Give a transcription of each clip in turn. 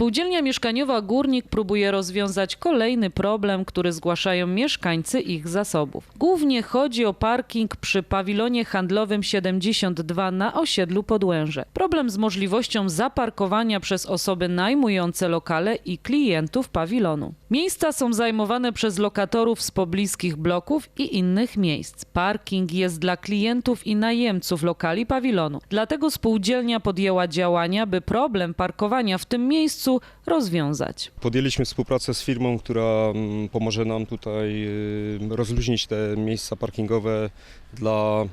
Spółdzielnia mieszkaniowa Górnik próbuje rozwiązać kolejny problem, który zgłaszają mieszkańcy ich zasobów. Głównie chodzi o parking przy pawilonie handlowym 72 na osiedlu Podłęże. Problem z możliwością zaparkowania przez osoby najmujące lokale i klientów pawilonu. Miejsca są zajmowane przez lokatorów z pobliskich bloków i innych miejsc. Parking jest dla klientów i najemców lokali pawilonu. Dlatego spółdzielnia podjęła działania, by problem parkowania w tym miejscu rozwiązać. Podjęliśmy współpracę z firmą, która mm, pomoże nam tutaj y, rozluźnić te miejsca parkingowe dla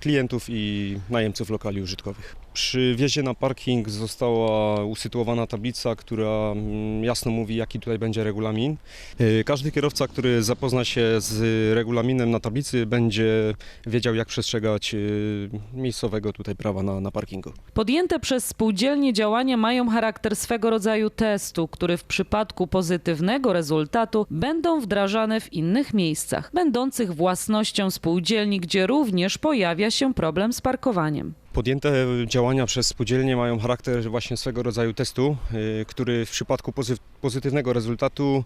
klientów i najemców lokali użytkowych. Przy wjeździe na parking została usytuowana tablica, która mm, jasno mówi, jaki tutaj będzie regulamin. Y, Każdy kierowca, który zapozna się z regulaminem na tablicy, będzie wiedział, jak przestrzegać y, miejscowego tutaj prawa na, na parkingu. Podjęte przez spółdzielnie działania mają charakter swego rodzaju testu, który w przypadku pozytywnego rezultatu będą wdrażane w innych miejscach, będących własnością spółdzielni, gdzie również pojawia się problem z parkowaniem. Podjęte działania przez spółdzielnie mają charakter właśnie swego rodzaju testu, y, który w przypadku pozy- pozytywnego rezultatu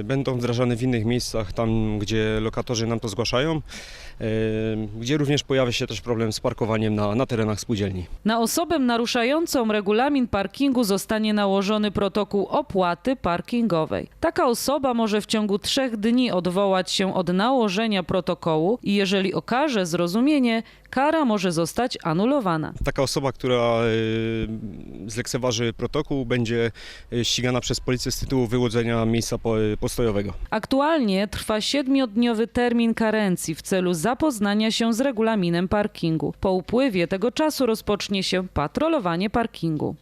y, będą wdrażane w innych miejscach, tam gdzie lokatorzy nam to zgłaszają, y, gdzie również pojawia się też problem z parkowaniem na, na terenach spółdzielni. Na osobę naruszającą regulamin parkingu zostanie nałożony protokół opłaty parkingowej. Taka osoba może w ciągu trzech dni odwołać się od nałożenia protokołu i jeżeli okaże zrozumienie, kara może zostać anulowana. Taka osoba, która y, zlekceważy protokół, będzie y, ścigana przez policję z tytułu wyłudzenia miejsca po- postojowego. Aktualnie trwa siedmiodniowy termin karencji w celu zapoznania się z regulaminem parkingu. Po upływie tego czasu rozpocznie się patrolowanie parkingu.